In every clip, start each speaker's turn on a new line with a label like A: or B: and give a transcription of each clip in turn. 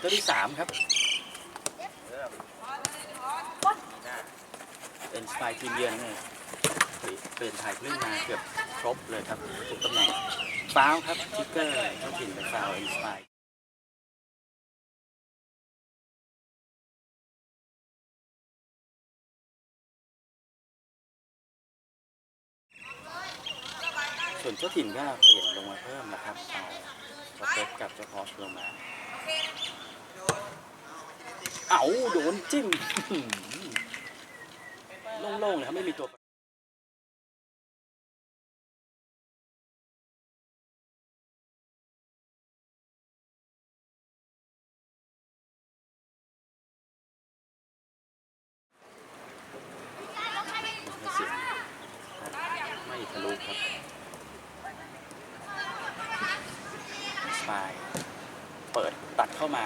A: ตัวที่สามครับ เป็นสไตล์ทีมเยือนเนี่ยเปลี่ยนถ่ายคลื่นมาเกือบครบเลยครับทุกตำแหน่งฟาวครับทิกเกอร์เจ้าถิ่นเป็นฟาวล์อินสไตล์ส่วนเจ้าถิ่นก็เปลี่ยนลงมาเพิ่มนะครับเอาเจ้าเป๊ปกับเจ้าพอชลงมา เอาโดนจิ้มโล่งๆเลยครับไม่มีตัวเสียงไม่ทะลุครับสปายเปิดตัดเข้ามา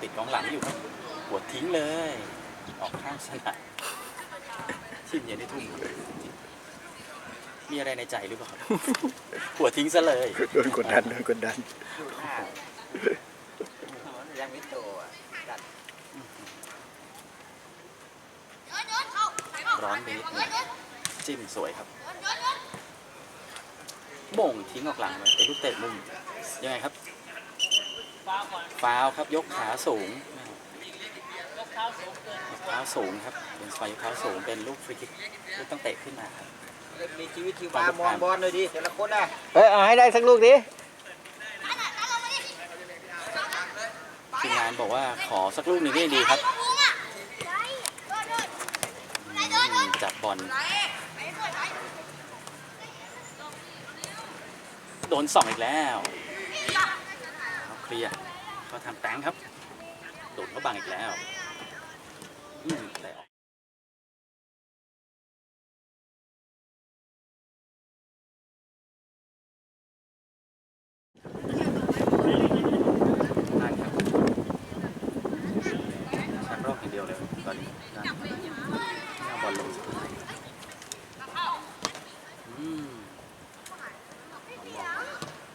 A: ติดกองหลังอยู่ครับ หัวทิ้งเลย ออกข้างสนามทีมเย็นได้ทุ่มมีอะไรในใจหรือเปล่า หัวทิ้งซะเลย
B: โดนกดดันโดนกดดัน
C: ยังไม่โตอะดัน
A: ร้อนไปนิดนึงจิ้มสวยครับโม่งทิ้งออกหลังเลยเป็นลูกเตะมุมยังไงครับฟาวล์ครับยกขาสูงยก เท้าสูงครับเป็นสไฟยกเท้าสูงเป็นลูกฟรีคิกลูกตั้งเตะขึ้นมาครับ
C: มีชีวิตชีวามองบอลเลยดิแต่ละคนอะ
B: เฮ้ยเอาให้ได้สักลูกดิ
A: ทีมงานบอกว่าขอสักลูกหนึ่งได้ดีครับอืมจับบอลโดนส่องอีกแล้วเอาเคลียร์เขาทำแตงครับโดนเขาบังอีกแล้ว อืมแต่ออกพลาดครับชักรอกอย่างเดียวเลยตอนนี้ได้เอาบอลลงอืม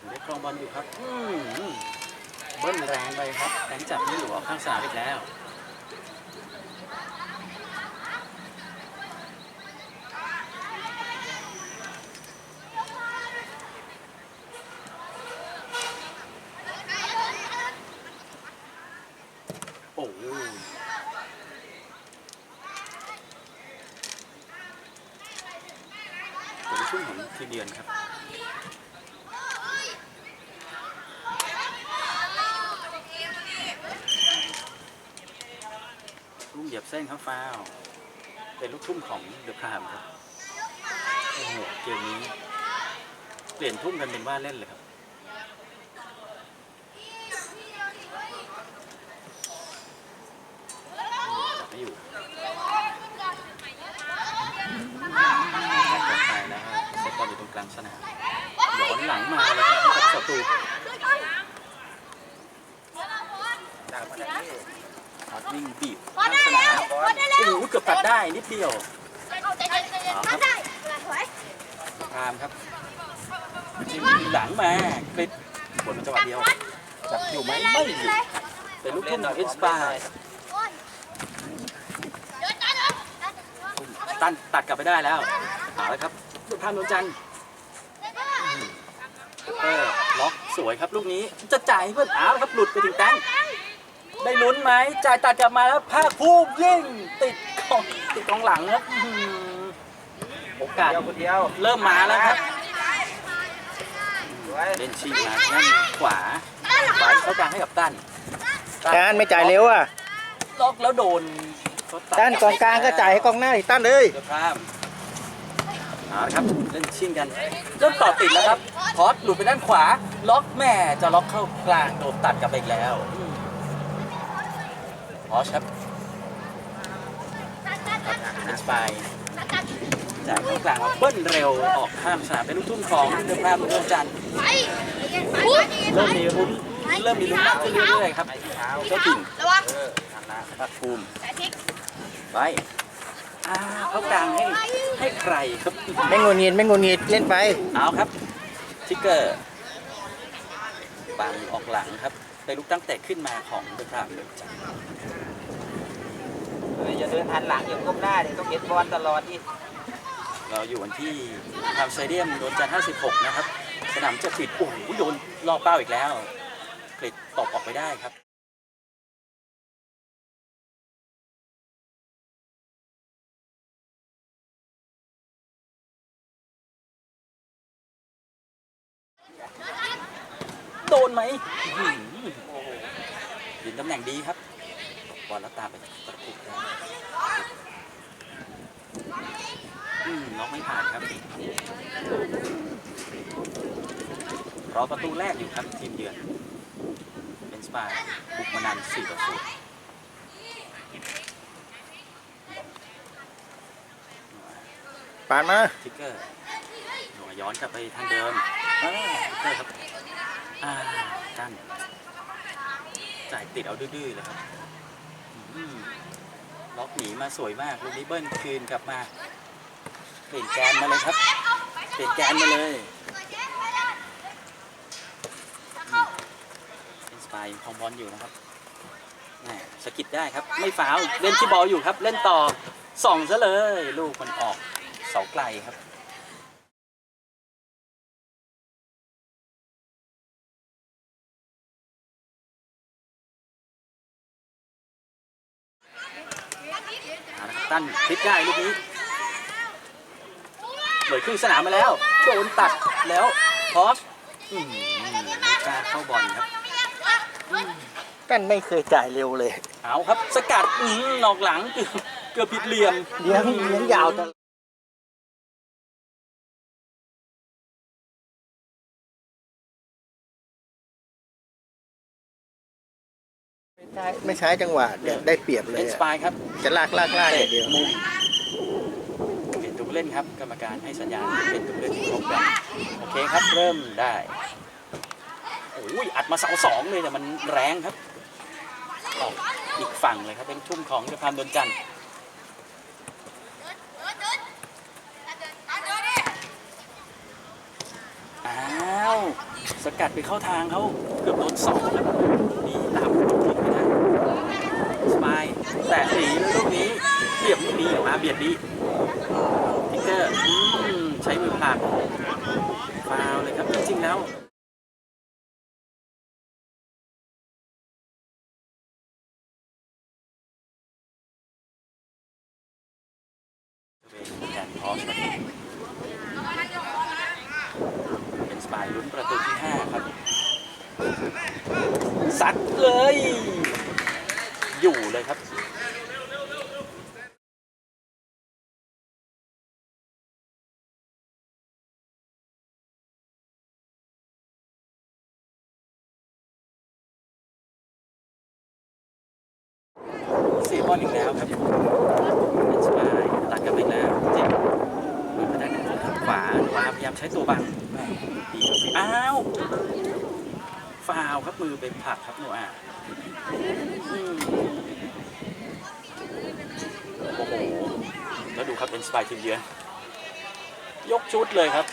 A: ได้ครองบอลอยู่ครับอืมเบิ้ลแรงไปครับแรงจับไม่อยู่ออกข้างสามอีกแล้ว อ้โหเป็นช่วงของทีมเยือนครับลูกเหยียบเส้นครับฟาวเป็นลูกทุ่มของเดอะพรามครับ โอ้โห เกมนี้ เปลี่ยนทุ่มกันเป็นว่าเล่นเลยครับไม่อยู่จับกันไปแล้วเซตบอลอยู่ตรงกลางสนามย้อนหลังมาเลยครับกับศัตรู
C: ดังมาจากนี้
A: ฮอตวิ่งบีบข้างสนามโอ้โหเกือบตัดได้นิด เดียวพรามครับจิ้มหลังมาคลิปบนจังหวะเดียว จับอยู่ไหมไม่อยู่เป็นลูกทุ่มของอินสปายตันตัดกลับไปได้แล้วเอาละครับลูกพรามนวลจันทร์เออล็อกสวยครับลูกนี้จะจ่ายให้เพื่อนเอาละครับหลุดไปถึงแตงได้ลุ้นไหมจ่ายตัดกลับมาแล้วภาคภูมิยิงติดกอง ติดกองหลังครับอื้อหือโอกาส
C: เดียวคนเดียว
A: เริ่มมาแล้วครับ
C: สวย
A: เล่นชิงมาด้านขวาขวาเข้ากลางให้กับตั้น
B: จานไม่จ่ายเร็วอะ
A: ล็อกแล้วโดนเขาตัด
B: จานกองกลางก็จ่ายให้กองหน้าอีกตั้นเลย
A: เดือดพรามเอาละครับเล่นชิงกันเริ่มต่อติดแล้วครับพอสหลุดไปด้านขวา ล็อกแม่จะล็อกเข้ากลางโดนตัดกลับไปอีกแล้วอืมพอสครับ เป็นสปายจากข้างกลางมาเบิ้ลเร็วออกข้ามสนามเป็นลูกทุ่มของเดือดพรามเมืองจันทร์เริ่มมีรุ้นเริ่มมีลุ้นมากขึ้นเรื่อยๆครับเจ้าถิ่น
C: เออทำนะ
A: ภาคภูมิไปอ่าเข้ากลางให้ให้ใครครับ
B: ไม่งุนงิดไม่งุนงิดเล่นไป
A: เอาครับทิกเกอร์ปังออกหลังครับได้ลูกตั้งแต่ขึ้นมาของเดอะพรามเดอะจัน
C: เฮ้ย อย่าเดินหันหลังอย่าก้มหน้าดิต้องเห็นบอลตลอดดิ
A: เราอยู่วันที่ทำสเตเดียมโดนจันทร์56 นะครับ สนามจะปิดโอ้โหโดนรอบเป้าอีกแล้วกริดตบออกไปได้ครับโดนไหมหือยืนตำแหน่งดีครับ อลแล้วตามไปตะคุบได้อืมล็อกไม่ผ่านครับรอประตูแรกอยู่ครับทีมเยือน เป็นสปายบุกมานาน4ต่อ0
B: ปานมา
A: ทิกเกอร์หน่วยย้อนกลับไปทางเดิมอ่าทิกเกอร์ครับ อ่า กั้นจ่ายติดเอาดื้อๆเลยครับ อืมล็อกหนีมาสวยมากลูกนี้เบิ้ลคืนกลับมา เปลี่ยนแกนมาเลยครับ เปลี่ยนแกนมาเลยเป็นสปายคองบอลอยู่นะครับแหมสกิดได้ครับ ไม่ฟาวเล่นที่บอลอยู่ครับ เล่นต่อส่องซะเลย ลูกมันออกเสาไกลครับ เอาละครับตั้นพลิกได้ลูกนี้เลยครึ่งสนามมาแล้วโดนตัดแล้วพอสอืมไม่กล้าเข้าบอลครับ
B: กันไม่เคยจ่ายเร็วเลย
A: เอาครับ สกัดอืมนอกหลังเกือบเกือบผิดเหลี่ยม
B: เลี้ยงเลี้ยงยาวตลอด ไม่ใช่ไม่ใช้จังหวะเดี๋ยวได้เปรียบเล
A: เป็
B: ย
A: นส
B: อะ
A: ปายครับ
B: จะลากลากลากอย่างเดียว
A: มุมเปลี่ยนตัวผู้เล่นครับ กรรมการให้สัญญาณเปลี่ยนตัวผู้เล่นครบแล้วโอเคครับเริ่มได้โอ้ยอัดมาเสาสองเลยแต่มันแรงครับออกอีกฝั่งเลยครับเป็นทุ่มของเดอะพามดนจันทร์อ้าวสกัดไปเข้าทางเขาเกือบโดนสองครับนี่ตามลูกทิ้งไปได้สบาย แต่หนีลูกนี้เบียบไม่ดีออกมาเบียดดีทิกเกอร์อืมใช้มือผลักฟาวเลยครับจริงๆแล้วเป็นแผนพอสครับเป็นสปายลุ้นประตูที่ 5 ครับซัดเลย อยู่เลยครับ เสียบอลอีกแล้วครับ เป็นสปายตัดกลับไปอีกแล้วเจ็บโดนไปได้ทางขวาขวาพยายามใช้ตัวบังแม่ดีครับอ้าวฟาวครับมือเป็นผลักครับโนอาอืมโอ้โห แล้วดู ครับเป็นสปายทีมเยือนยกชุดเลยครับ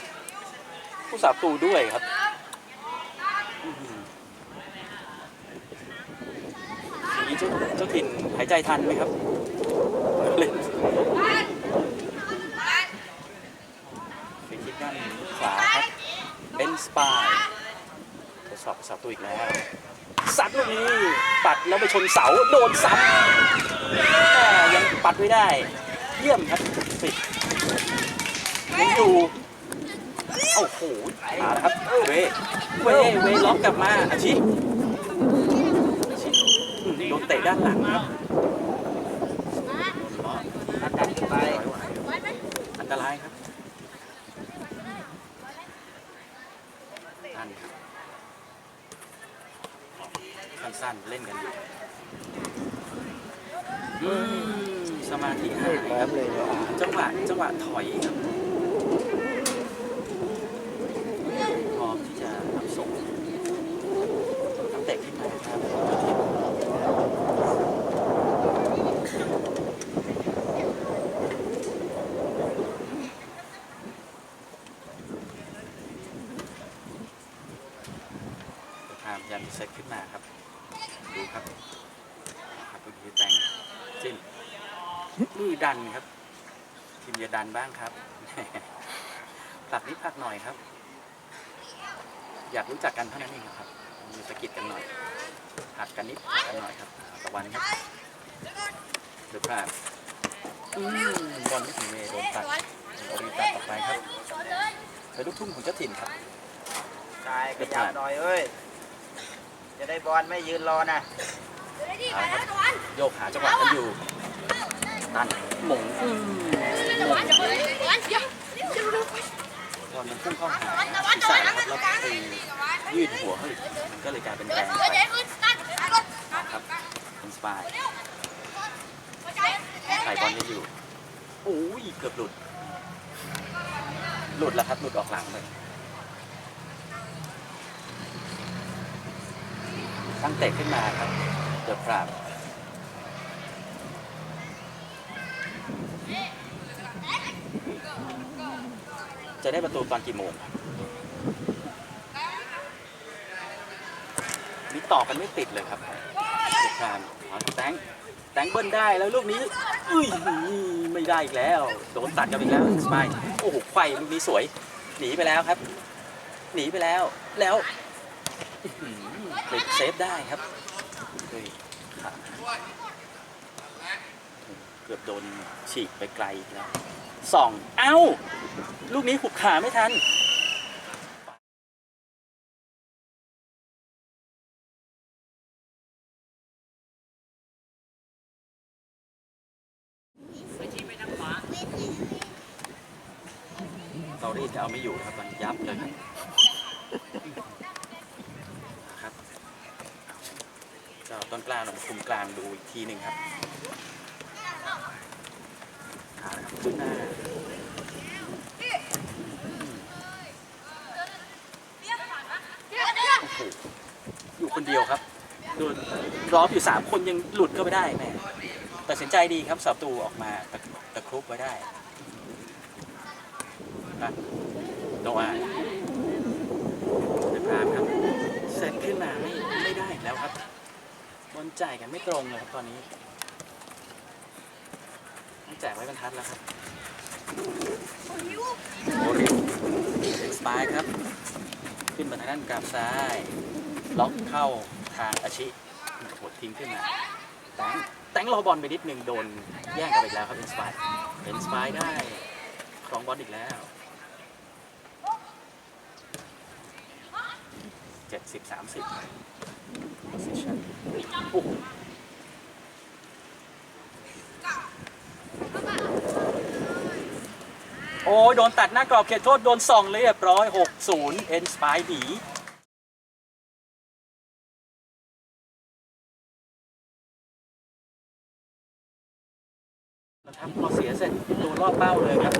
A: ผู้สาประตูด้วยครับนี้เจ้าเจ้าถิ่นหายใจทันไหมครับเล่นฟรีคิกด้านขวาครับเป็นสปายทดสอบสอบตัวอีกแล้วซัดลูกนี้ปัดแล้วไปชนเสาโดนซ้ำยังปัดไม่ได้ เยี่ยมครับปิดยังอยู่โอ้โหมาแล้วครับเวเวเวล็อกกลับมาอาชิอาชิโดนเตะด้านหลังครับ
C: อันดันขึ้นไป
A: อันตรายครับนั่นสั้นๆเล่นกันอยู่อืม สมาธิหาย
B: แหลมเลย
A: จังหวะจังหวะถอยครับพร้อมที่จะรับส่งนักเตะขึ้นมาครับทางพยายามจะเซตขึ้นมาครับ ดูครับครับดูทีแตงจิ้ม มือดันครับ ทีมจะดันบ้างครับผลักนิดผลักหน่อยครับ อยากรู้จักกันเท่านั้นเองครับมีสะกิดกันหน่อยหักกันนิดหักกันหน่อยครับตะวันครับเดือพลาดอืมบอลไม่ถึงเมย์โดนตัดโอริตัดต่อไปครับเป็นลูกทุ่งของเจ้าถิ่นครับ
C: ชายขยับหน่อยเอ้ยจะได้บอลไม่ยืนรอนะ
A: เอาครับโยกหาจังหวะกันอยู่ ตันหมงหมงบอลมันพุ่งเข้าหาที่สายครับแล้วยืดหัวเขาอีกมันก็เลยกลายเป็นแรงครับเป็นสปายใส่บอลได้อยู่โอ้ยเกือบหลุด หลุดแล้วครับหลุดออกหลังไปตั้งเตะขึ้นมาครับเดือบปราบ จะได้ประตูตอนกี่โมงครับนี่ต่อกันไม่ติดเลยครับเดือบปราบเอาแตงแตงเบิ้ลได้แล้วลูกนี้อุ้ยไม่ได้อีกแล้ว โดนตัดกันอีกแล้วสบายโอ้โหไฟลูกนี้สวย หนีไปแล้วครับ หนีไปแล้ว แล้วอื้อหือไปเซฟได้ครับเกือบโดนฉีกไปไกลแล้ว สองเอ้า ลูกนี้หุบขาไม่ทันเตารีดจะเอาไม่อยู่ครับมันยับเลยครับครับเจ้าต้นกล้าลงคุมกลางดูอีกทีหนึ่งครับครับขึ้นหน้าโอ้โหอยู่คนเดียวครับ ดูล้อมอยู่สามคนยังหลุดเข้าไปได้แม่ตัดสินใจดีครับสับตูออกมาตะตะครุบไว้ได้ครับโนอาเดือดพามครับเซตขึ้นมาไม่ไม่ได้แล้วครับบอลจ่ายกันไม่ตรงเลยครับตอนนี้ต้องแจกไว้บรรทัดแล้วครับโอริสปายครับ ขึ้นมาทางด้านกราบซ้าย ล็อกเข้า ทางอาชิหดทิ้งขึ้นมาแตงแตงรอบอลไปนิดนึงโดนแย่งกันไปแล้วครับเป็นสปายเป็นสปายได้ครองบอลอีกแล้วเจ็ดสิบสามสิบ position โอ้โหโอ้ยโดนตัดหน้ากรอบเขตโทษ โดนส่องเลยเรียบร้อย 6-0 เอ็นสปายดีนะครับพอเสียเสร็จดูรอบเป้าเลยครับ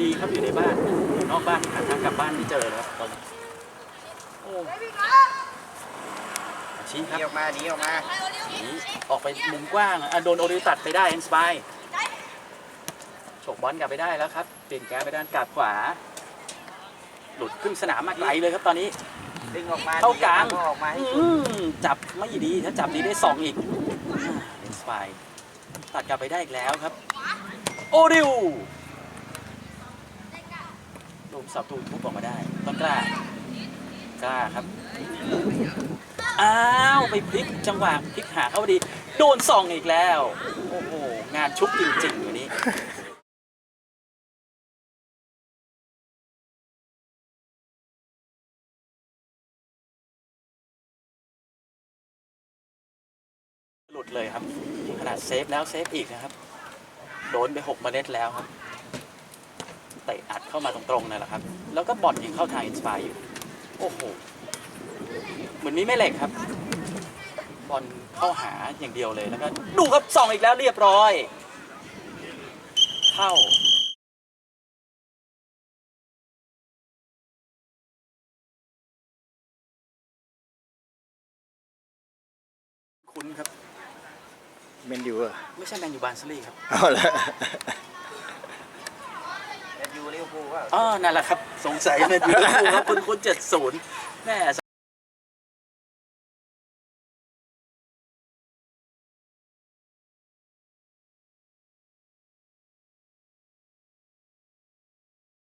A: ดีครับอยู่ในบ้านอยู่นอกบ้านหาทางกลับบ้านไม่เจอแล้วครับตอนนี้โอ้ชี้ค
C: หนี
A: รับ
C: ออกมาหนีออกมา
A: หนีออกไปมุมกว้างอะโดนโอริตัดไปได้เอ็นสบายฉกบอลกลับไปได้แล้วครับ เปลี่ยนแกนไปด้านกลับขวา หลุดครึ่งสนามมาไกลเลยครับตอนนี้
C: ดึงออกมา
A: เข้ากลาง
C: ก็ออกมาให้สุด
A: อืมจับไม่ดีถ้าจับดีได้สองอีกเอ็นสบายตัดกลับไปได้อีกแล้วครับ โอริวลูกสับตูทุบออกมาได้ต้นกล้ากล้าครับ อ้าวไปพลิกจังหวะพลิกหาเข้าพอดี โดนส่องอีกแล้ว โอ้โหงานชุกจริงๆวันนี้ ลุดเลยครับ ขนาดเซฟแล้วเซฟอีกนะครับ โดนไปหกเมล็ดแล้วครับเตะอัดเข้ามาตรงๆนั่นแหละครับ แล้วก็บอลยิงเข้าทางอินสปายอยู่ โอ้โห เหมือนมีแม่เหล็กครับ บอลเข้าหาอย่างเดียวเลยแล้วก็ดูครับส่องอีกแล้วเรียบร้อย เข้าคุ้นครับ
B: เมนยูอะ
A: ไม่ใช่แมนยูบานซลีครับ
B: เอาละ
C: เป็นยูยูลิเวอร์พูลเปล่า
A: อ๋อนั่นแหละครับ สงสัยแมนยูลิเวอร์พูลครับคุณคุณเจ็ดศูนย์แม่